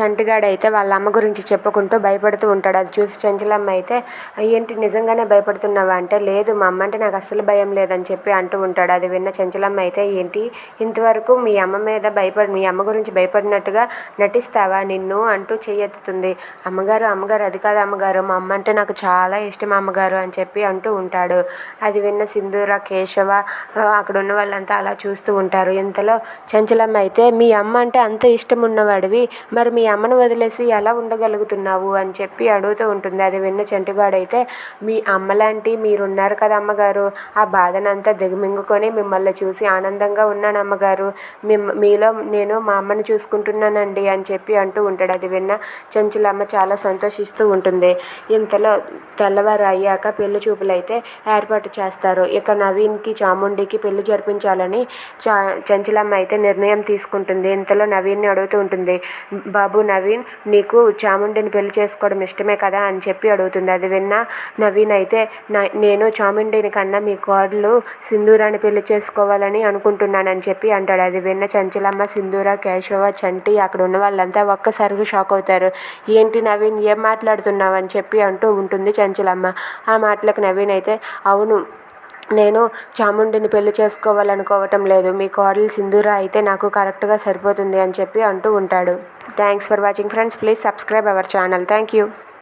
చంటిగాడు అయితే వాళ్ళ అమ్మ గురించి చెప్పుకుంటూ భయపడుతూ ఉంటాడు. అది చూసి చంచలమ్మ అయితే ఏంటి నిజంగానే భయపడుతున్నావా? అంటే లేదు మా అమ్మ అంటే నాకు అస్సలు భయం లేదని చెప్పి అంటూ ఉంటాడు. అది విన్న చంచలమ్మ అయితే ఏంటి? ఇంతవరకు మీ అమ్మ మీద భయపడి మీ అమ్మ గురించి భయపడినట్టుగా నటిస్తావా నిన్ను? అంటూ చెయ్యెత్తుతుంది. అమ్మగారు అమ్మగారు అది కాదు అమ్మగారు మా అమ్మ అంటే నాకు చాలా ఇష్టం అమ్మగారు అని చెప్పి అంటూ ఉంటాడు. అది విన్న సింధూర కేశవ అక్కడ ఉన్న వాళ్ళంతా అలా చూస్తూ ఉంటారు. ఇంతలో చంచలమ్మ అయితే మీ అమ్మ అంటే అంత ఇష్టం ఉన్నవాడివి మరి మీ అమ్మను వదిలేసి ఎలా ఉండగలుగుతున్నావు అని చెప్పి అడుగుతూ ఉంటుంది. అది విన్న చంటిగాడైతే మీ అమ్మలాంటి మీరున్నారు కదా అమ్మగారు. ఆ బాధనంతా దిగమింగుకొని మిమ్మల్ని చూసి ఆనందంగా ఉన్నాను అమ్మగారు. మీలో నేను మా అమ్మని చూసుకుంటున్నానండి అని చెప్పి అంటూ ఉంటాడు. అది విన్న చెంచులమ్మ చాలా సంతోషిస్తూ ఉంటుంది. ఇంతలో తెల్లవారు అయ్యాక పెళ్ళి చూపులు అయితే ఏర్పాటు చేస్తారు. ఇక నవీన్కి చాముండికి పెళ్ళి జరిపించాలని చా చంచలమ్మ అయితే నిర్ణయం తీసుకుంటుంది. ఇంతలో నవీన్ని అడుగుతూ ఉంటుంది. బాబు నవీన్ నీకు చాముండిని పెళ్ళి చేసుకోవడం ఇష్టమే కదా అని చెప్పి అడుగుతుంది. అది విన్న నవీన్ అయితే నా నేను చాముండిని కన్నా మీ కోడలు సింధూరాని పెళ్ళి చేసుకోవాలని అనుకుంటున్నానని చెప్పి అంటాడు. అది విన్న చంచలమ్మ సింధూర కేశవ చంటి అక్కడ ఉన్న వాళ్ళంతా ఒక్కసారిగా షాక్ అవుతారు. ఏంటి నవీన్ ఏం మాట్లాడుతున్నావు? అని చెప్పి అంటూ ఉంటుంది చంచలమ్మ. ఆ మాటలకు నవీన్ అయితే అవును నేను చాముండిని పెళ్ళి చేసుకోవాలనుకోవటం లేదు. మీ కోడలు సింధూర అయితే నాకు కరెక్ట్గా సరిపోతుంది అని చెప్పి అంటూ ఉంటాడు. Thanks for watching friends. Please subscribe our channel. Thank you